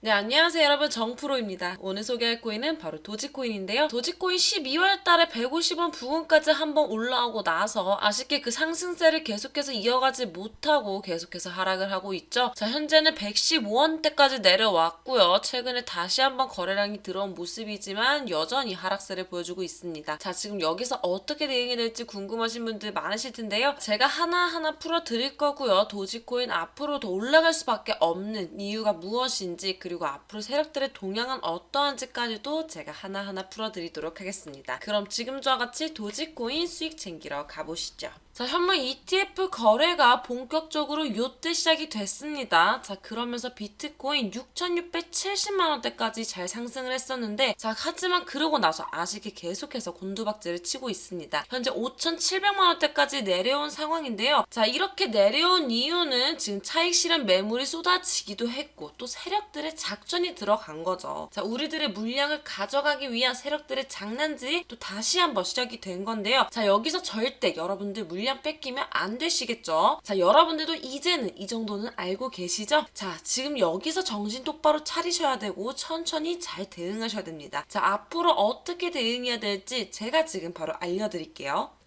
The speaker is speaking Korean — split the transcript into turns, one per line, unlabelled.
네, 안녕하세요 여러분 정프로입니다. 오늘 소개할 코인은 바로 도지코인인데요. 도지코인 12월 달에 150원 부근까지 한번 올라오고 나서 아쉽게 그 상승세를 계속해서 이어가지 못하고 계속해서 하락을 하고 있죠. 자, 현재는 115원대까지 내려왔고요. 최근에 다시 한번 거래량이 들어온 모습이지만 여전히 하락세를 보여주고 있습니다. 자, 지금 여기서 어떻게 대응이 될지 궁금하신 분들 많으실 텐데요. 제가 하나하나 풀어드릴 거고요. 도지코인 앞으로 더 올라갈 수밖에 없는 이유가 무엇인지 그리고 앞으로 세력들의 동향은 어떠한지까지도 제가 하나하나 풀어드리도록 하겠습니다. 그럼 지금과 같이 도지코인 수익 챙기러 가보시죠. 자, 현물 ETF 거래가 본격적으로 요때 시작이 됐습니다. 자, 그러면서 비트코인 6,670만 원대까지 잘 상승을 했었는데, 자, 하지만 그러고 나서 아쉽게 계속해서 곤두박질을 치고 있습니다. 현재 5,700만 원대까지 내려온 상황인데요. 자, 이렇게 내려온 이유는 지금 차익 실현 매물이 쏟아지기도 했고, 또 세력들의 작전이 들어간 거죠. 자, 우리들의 물량을 가져가기 위한 세력들의 장난질이 또 다시 한번 시작이 된 건데요. 자, 여기서 절대 여러분들 물량 뺏기면 안 되시겠죠? 자, 여러분들도 이제는 이 정도는 알고 계시죠? 자, 지금 여기서 정신 똑바로 차리셔야 되고 천천히 잘 대응하셔야 됩니다. 자, 앞으로 어떻게 대응해야 될지 제가 지금 바로 알려드릴게요.